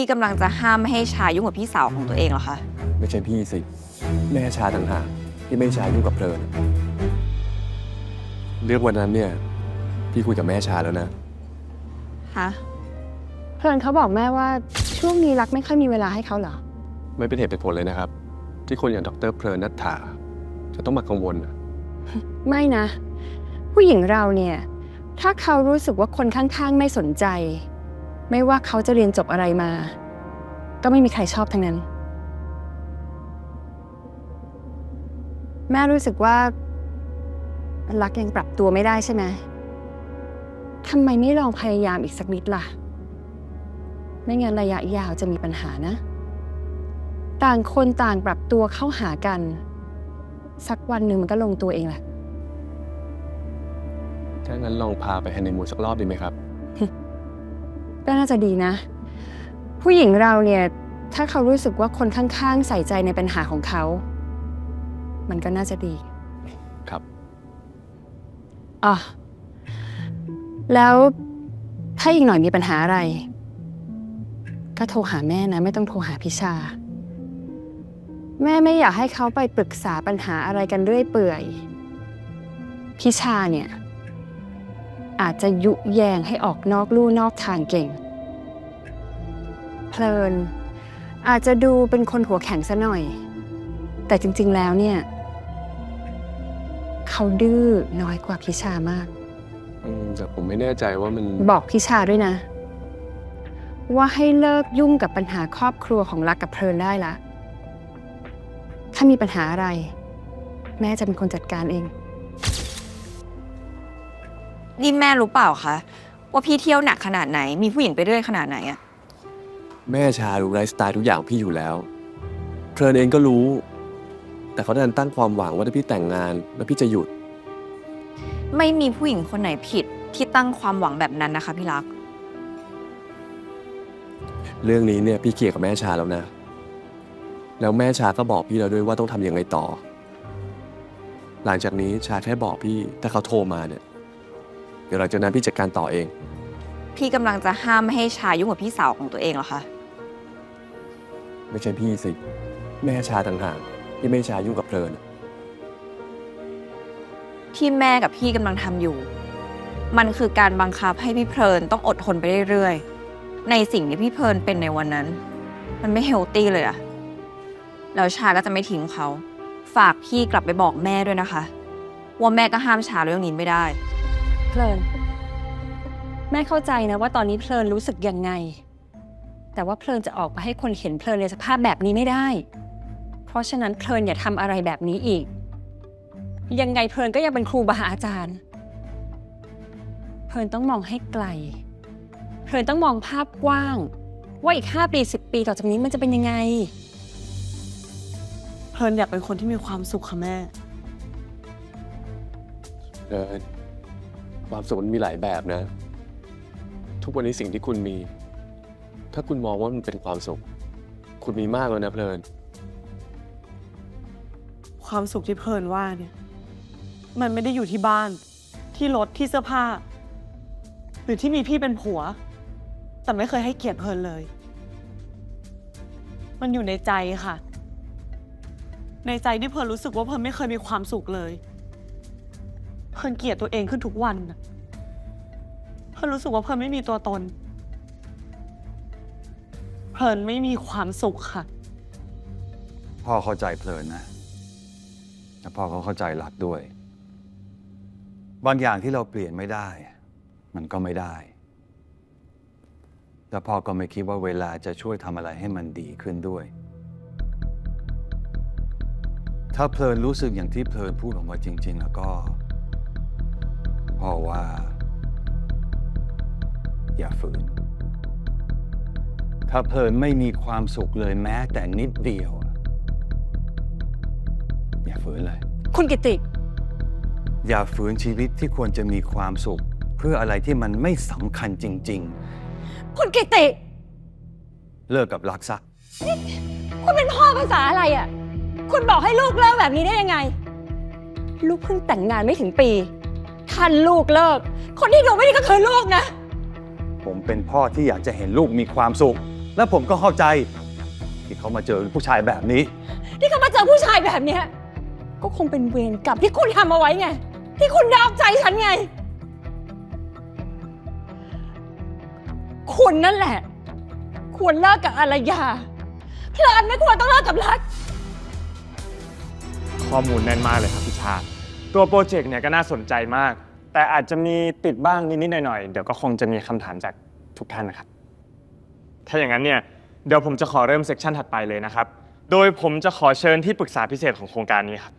พี่กำลังจะห้ามไม่ให้ชายุ่งกับพี่สาวของตัวเองเหรอคะ ไม่ใช่พี่สิ แม่ชาต่างหากที่ไม่ให้ชายุ่งกับเพลินเรื่องวันนั้นเนี่ย พี่คุยกับแม่ชาแล้วนะ ฮะ เพลินเขาบอกแม่ว่าช่วงนี้รักไม่ค่อยมีเวลาให้เขาเหรอ ไม่เป็นเหตุเป็นผลเลยนะครับ ที่คนอย่างดรเพลินนัทธาจะต้องมากังวลนะไม่นะ ผู้หญิงเราเนี่ย ถ้าเขารู้สึกว่าคนข้างๆ ไม่สนใจ ไม่ว่าเขาจะเรียนจบอะไรมา ก็ไม่มีใครชอบทั้งนั้น แม่รู้สึกว่า รักยังปรับตัวไม่ได้ใช่ไหมทำไมไม่ลองพยายามอีกสักนิดล่ะ ไม่งั้นระยะยาวจะมีปัญหานะ ต่างคนต่างปรับตัวเข้าหากัน สักวันหนึ่งมันก็ลงตัวเองแหละ ถ้างั้นลองพาไปฮันนีมูนสักรอบดีไหมครับ ก็น่าจะดีนะ ผู้หญิงเราเนี่ยถ้าเขารู้สึกว่าคนข้างๆ ใส่ใจในปัญหาของเขา มันก็น่าจะดีครับอ๋อแล้วถ้าอีกหน่อยมีปัญหาอะไร ก็โทรหาแม่นะ ไม่ต้องโทรหาพิชา แม่ไม่อยากให้เขาไปปรึกษาปัญหาอะไรกันเรื่อยเปื่อย พิชาเนี่ย อาจจะยุแยงให้ออกนอกลู่นอกทางเก่ง เพลิน อาจจะดูเป็นคนหัวแข็งซะหน่อย แต่จริง ๆ แล้วเนี่ย เขาดื้อน้อยกว่าพิชามาก อืมแต่ผมไม่แน่ใจว่ามัน บอกพิชาด้วยนะ ว่าให้เลิกยุ่งกับปัญหาครอบครัวของรักกับเพลินได้ละ ถ้ามีปัญหาอะไร แม่จะเป็นคนจัดการเอง นี่แม่รู้เปล่าคะว่าพี่เที่ยวหนักขนาดไหน มีผู้หญิงไปเรื่อยขนาดไหนอะแม่ชารู้ไลฟ์สไตล์ทุกอย่างของพี่อยู่แล้ว เพลินเองก็รู้ แต่เขาดันตั้งความหวังว่าถ้าพี่แต่งงาน แล้วพี่จะหยุด ไม่มีผู้หญิงคนไหนผิดที่ตั้งความหวังแบบนั้นนะคะพี่รัก เรื่องนี้เนี่ยพี่เคลียร์กับแม่ชาแล้วนะ แล้วแม่ชาก็บอกพี่แล้วด้วยว่าต้องทำยังไงต่อ หลังจากนี้ชาแค่บอกพี่ถ้าเขาโทรมาเนี่ย เดี๋ยวหลังจากนั้นพี่จัดการต่อเอง พี่กำลังจะห้ามไม่ให้ชายุ่งกับพี่สาวของตัวเองเหรอคะ ไม่ใช่พี่สิ แม่ชาต่างหากที่ไม่ให้ชายุ่งกับเพลิน ที่แม่กับพี่กำลังทำอยู่ มันคือการบังคับให้พี่เพลินต้องอดทนไปเรื่อยๆ ในสิ่งที่พี่เพลินเป็นในวันนั้น มันไม่เฮลตี้เลยอะแล้วชาก็จะไม่ทิ้งเขา ฝากพี่กลับไปบอกแม่ด้วยนะคะ ว่าแม่ก็ห้ามชาเรื่องนี้ไม่ได้ เพลิน แม่เข้าใจนะว่าตอนนี้เพลินรู้สึกยังไง แต่ว่าเพลินจะออกมาให้คนเห็นเพลินในสภาพแบบนี้ไม่ได้ เพราะฉะนั้นเพลินอย่าทำอะไรแบบนี้อีก ยังไงเพลินก็ยังเป็นครูบาอาจารย์ เพลินต้องมองให้ไกล เพลินต้องมองภาพกว้าง ว่าอีกห้าปีสิบปีต่อจากนี้มันจะเป็นยังไง เพลินอยากเป็นคนที่มีความสุขค่ะแม่เออ ความสุขมันมีหลายแบบนะ ทุกวันนี้สิ่งที่คุณมี ถ้าคุณมองว่ามันเป็นความสุข คุณมีมากแล้วนะเพลิน ความสุขที่เพลินว่าเนี่ย มันไม่ได้อยู่ที่บ้าน ที่รถที่เสื้อผ้า หรือที่มีพี่เป็นผัว แต่ไม่เคยให้เกียรติเพลินเลย มันอยู่ในใจค่ะ ในใจที่เพลินรู้สึกว่าเพลินไม่เคยมีความสุขเลย เพลินเกลียดตัวเองขึ้นทุกวันน่ะเพลินรู้สึกว่าเพลินไม่มีตัวตน เพลินไม่มีความสุขค่ะ พ่อเข้าใจเพลินนะแต่พ่อเขาเข้าใจรักด้วย บางอย่างที่เราเปลี่ยนไม่ได้ มันก็ไม่ได้ แล้วพ่อก็ไม่คิดว่าเวลาจะช่วยทำอะไรให้มันดีขึ้นด้วย ถ้าเพลินรู้สึกอย่างที่เพลินพูดออกมาจริงๆแล้วก็ พ่อว่า อย่าฝืน ถ้าเพลินไม่มีความสุขเลยแม้แต่นิดเดียวอะอย่าฝืนเลย คุณกิติ อย่าฝืนชีวิตที่ควรจะมีความสุข เพื่ออะไรที่มันไม่สำคัญจริง คุณกิติ ๆ เลิกกับรักซะคุณเป็นพ่อภาษาอะไรอะ คุณบอกให้ลูกเลิกแบบนี้ได้ยังไง ลูกเพิ่งแต่งงานไม่ถึงปี ท่านลูกเลิก คนที่ดูไม่ดีก็คือลูกนะ ผมเป็นพ่อที่อยากจะเห็นลูกมีความสุข และผมก็เข้าใจ ที่เขามาเจอผู้ชายแบบนี้ ที่เขามาเจอผู้ชายแบบเนี้ยก็คงเป็นเวรกรรมที่คุณทำเอาไว้ไง ที่คุณนอกใจฉันไง คุณนั่นแหละ ควรเลิกกับอารยาเพลินไม่ควรต้องเลิกกับรัฐ ข้อมูลแน่นมากเลยครับพี่ชาติ ตัวโปรเจกต์เนี่ยก็น่าสนใจมาก แต่อาจจะมีติดบ้างนิดๆหน่อยๆ เดี๋ยวก็คงจะมีคำถามจากทุกท่านนะครับ ถ้าอย่างนั้นเนี่ยเดี๋ยวผมจะขอเริ่มเซกชันถัดไปเลยนะครับ โดยผมจะขอเชิญที่ปรึกษาพิเศษของโครงการนี้ครับ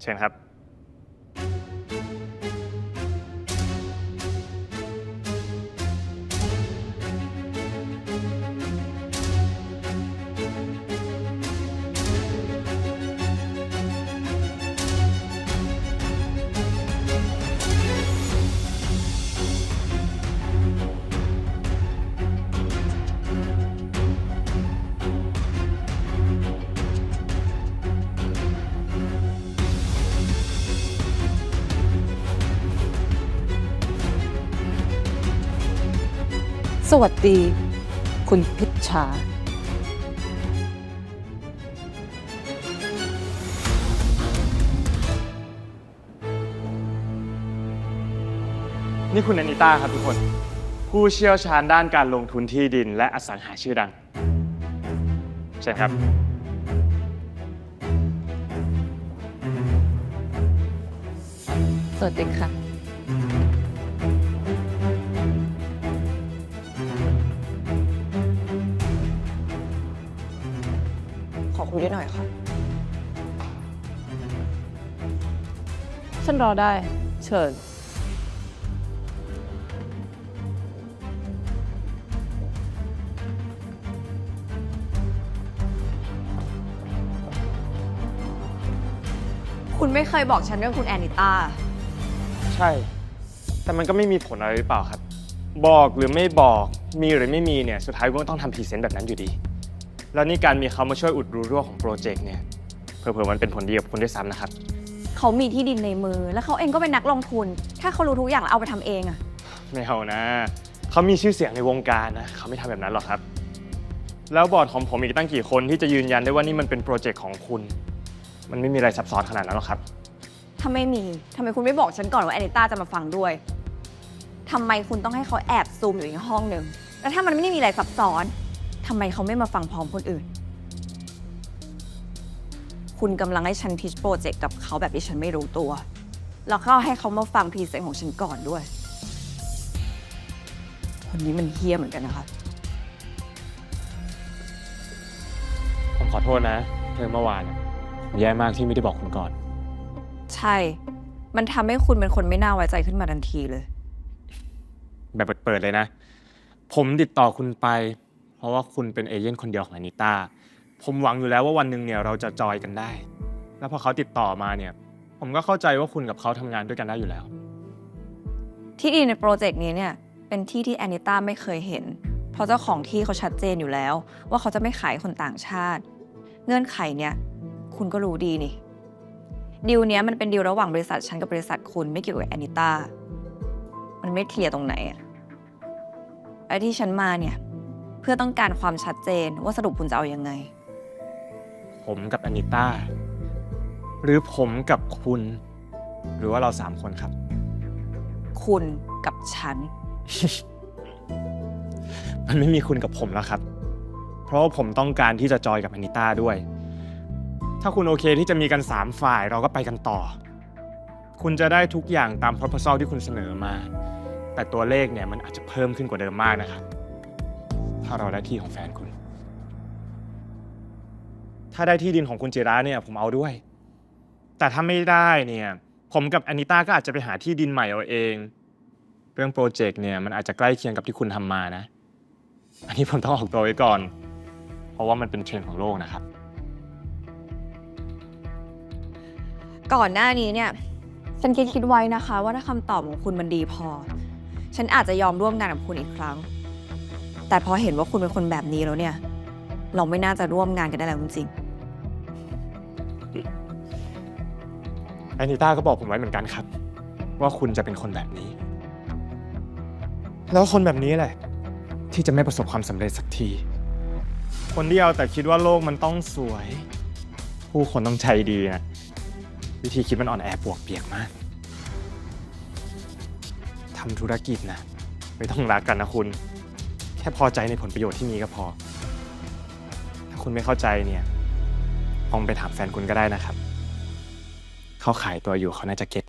เชิญครับ สวัสดี คุณพิชชานี่คุณอนิต้าครับทุกคน ผู้เชี่ยวชาญด้านการลงทุนที่ดินและอสังหาชื่อดัง ใช่ครับ สวัสดีค่ะ คุยด้วยหน่อยค่ะ ฉันรอได้ เชิญ คุณไม่เคยบอกฉันเรื่องคุณแอนิต้า ใช่ แต่มันก็ไม่มีผลอะไรหรือเปล่าครับ บอกหรือไม่บอกมีหรือไม่มีเนี่ย สุดท้ายก็ต้องทำพรีเซนต์แบบนั้นอยู่ดี แล้วนี่การมีเขามาช่วยอุดรูรั่วของโปรเจกต์เนี่ยเผื่อๆมันเป็นผลดีกับคุณด้วยซ้ำนะครับ เขามีที่ดินในมือ แล้วเขาเองก็เป็นนักลงทุน ถ้าเขารู้ทุกอย่างแล้วเอาไปทำเองอะไม่เอานะ เขามีชื่อเสียงในวงการนะ เขาไม่ทำแบบนั้นหรอกครับ แล้วบอร์ดของผมอีกตั้งกี่คนที่จะยืนยันได้ว่านี่มันเป็นโปรเจกต์ของคุณ มันไม่มีอะไรซับซ้อนขนาดนั้นหรอกครับ ถ้าไม่มีทำไมคุณไม่บอกฉันก่อนว่าแอนิต้าจะมาฟังด้วยทำไมคุณต้องให้เขาแอบซูมอยู่ในห้องหนึ่งแล้วถ้ามันไม่ได้มีอะไรซับซ้อน ทำไมเขาไม่มาฟังพร้อมคนอื่น คุณกำลังให้ฉันพิชโปรเจกต์กับเขาแบบที่ฉันไม่รู้ตัว แล้วก็ให้เขามาฟังพรีเซนต์ของฉันก่อนด้วย คนนี้มันเฮี้ยเหมือนกันนะคะผมขอโทษนะ เรื่องเมื่อวานอะผมแย่มากที่ไม่ได้บอกคุณก่อน ใช่ มันทำให้คุณเป็นคนไม่น่าไว้ใจขึ้นมาทันทีเลย แบบเปิดๆเลยนะ ผมติดต่อคุณไป เพราะว่าคุณเป็นเอเย่นคนเดียวของอนิต้าผมหวังอยู่แล้วว่าวันหนึ่งเนี่ยเราจะจอยกันได้ แล้วพอเขาติดต่อมาเนี่ย ผมก็เข้าใจว่าคุณกับเขาทำงานด้วยกันได้อยู่แล้ว ที่ดินในโปรเจกต์นี้เนี่ยเป็นที่ที่แอนิต้าไม่เคยเห็น เพราะเจ้าของที่เขาชัดเจนอยู่แล้ว ว่าเขาจะไม่ขายคนต่างชาติ เงื่อนไขเนี่ยคุณก็รู้ดีนี่ดีลเนี้ยมันเป็นดีลระหว่างบริษัทฉันกับบริษัทคุณไม่เกี่ยวกับแอนิต้ามันไม่เคลียร์ตรงไหนอะไอ้ที่ฉันมาเนี่ย เพื่อต้องการความชัดเจนว่าสรุปคุณจะเอายังไง ผมกับอนิต้าหรือผมกับคุณ หรือว่าเราสามคนครับ คุณกับฉัน มันไม่มีคุณกับผมแล้วครับ เพราะว่าผมต้องการที่จะจอยกับอนิต้าด้วย ถ้าคุณโอเคที่จะมีกัน3ฝ่ายเราก็ไปกันต่อ คุณจะได้ทุกอย่างตาม proposal ที่คุณเสนอมา แต่ตัวเลขเนี่ยมันอาจจะเพิ่มขึ้นกว่าเดิมมากนะครับ ถ้าเราได้ที่ของแฟนคุณ ถ้าได้ที่ดินของคุณจิระเนี่ยผมเอาด้วย แต่ถ้าไม่ได้เนี่ย ผมกับอนิต้าก็อาจจะไปหาที่ดินใหม่เอาเอง เรื่องโปรเจกต์เนี่ยมันอาจจะใกล้เคียงกับที่คุณทำมานะ อันนี้ผมต้องออกตัวไว้ก่อน เพราะว่ามันเป็นเทรนด์ของโลกนะครับ ก่อนหน้านี้เนี่ย ฉันคิดคิดไว้นะคะ ว่าถ้าคำตอบของคุณมันดีพอ ฉันอาจจะยอมร่วมงานกับคุณอีกครั้ง แต่พอเห็นว่าคุณเป็นคนแบบนี้แล้วเนี่ย เราไม่น่าจะร่วมงานกันได้แล้วจริงแอนิต้าก็บอกผมไว้เหมือนกันครับ ว่าคุณจะเป็นคนแบบนี้ แล้วคนแบบนี้แหละ ที่จะไม่ประสบความสำเร็จสักที คนที่เอาแต่คิดว่าโลกมันต้องสวย ผู้คนต้องใจดีนะวิธีคิดมันอ่อนแอปวกเปียกมากทำธุรกิจนะ ไม่ต้องรักกันนะคุณ แค่พอใจในผลประโยชน์ที่มีก็พอ ถ้าคุณไม่เข้าใจเนี่ยลองไปถามแฟนคุณก็ได้นะครับ เขาขายตัวอยู่เขาน่าจะเก็ต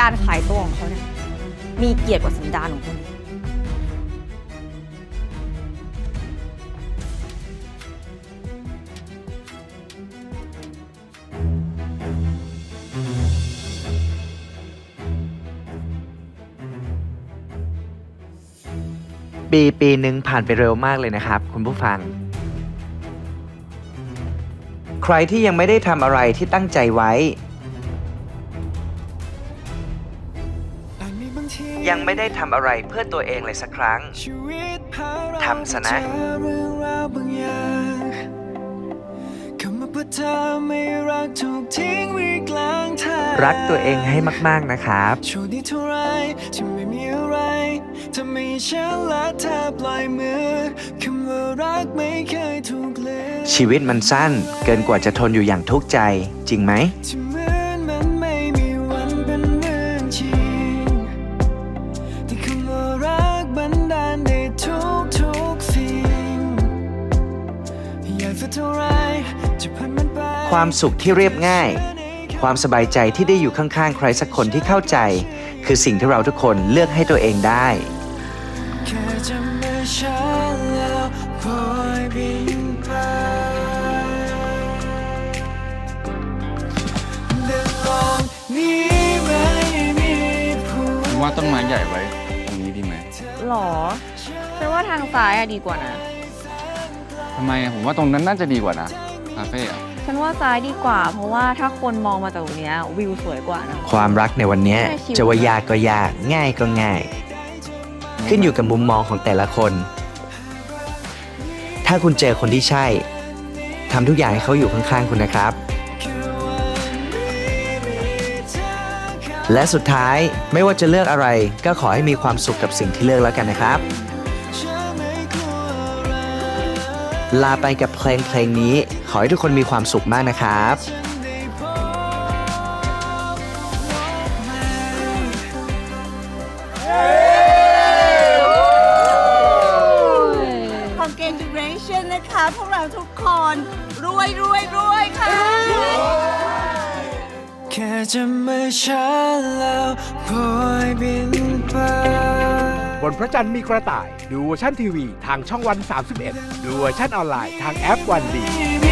การขายตัวของเขาเนี่ยมีเกียรติกว่าสันดานของคุณ ปีปีหนึ่งผ่านไปเร็วมากเลยนะครับ คุณผู้ฟัง ใครที่ยังไม่ได้ทำอะไรที่ตั้งใจไว้ ยังไม่ได้ทำอะไรเพื่อตัวเองเลยสักครั้งทำซะนะรักตัวเองให้มาก ๆ นะครับ โชคดีเท่าไรที่ไม่มีอะไรทำให้ฉันและเธอปล่อยมือคำว่ารักไม่เคยถูกลืมชีวิตมันสั้นเกินกว่าจะทนอยู่อย่างทุกข์ใจ จริงไหม ที่เหมือนมันไม่มีวันเป็นเรื่องจริงที่คำว่ารักบันดาลได้ทุกทุกๆสิ่งอยากจะเท่าไรจะพันมันไป ความสุขที่เรียบง่าย ความสบายใจที่ได้อยู่ข้างๆ ใครสักคนที่เข้าใจ คือสิ่งที่เราทุกคนเลือกให้ตัวเองได้แค่จะไม่ ช้าแล้วคอยบินไปเดินลองนี้ไม่มีผู้ผมว่าต้นไม้ใหญ่ไว้ตรงนี้ดีไหมหรอฉันว่าทางซ้ายอะดีกว่านะ ทำไมอะผมว่าตรงนั้นน่าจะดีกว่านะคาเฟ่อะฉันว่าซ้ายดีกว่า เพราะว่าถ้าคนมองมาจากตรงเนี้ยวิวสวยกว่านะ ความรักในวันเนี้ยแค่ชีวิตจะว่ายากก็ยากง่ายก็ง่าย ขึ้นอยู่กับมุมมองของแต่ละคน ถ้าคุณเจอคนที่ใช่ทำทุกอย่างให้เขาอยู่ข้างๆคุณนะครับ และสุดท้ายไม่ว่าจะเลือกอะไรก็ขอให้มีความสุขกับสิ่งที่เลือกแล้วกันนะครับ ลาไปกับเพลงเพลงนี้ ขอให้ทุกคนมีความสุขมากนะครับ จะไม่ช้าแล้วคอยบินไป บนพระจันทร์มีกระต่าย ดูเวอร์ชันทีวีทางช่องวัน 31 ดูเวอร์ชันออนไลน์ทางแอปวันดี ไ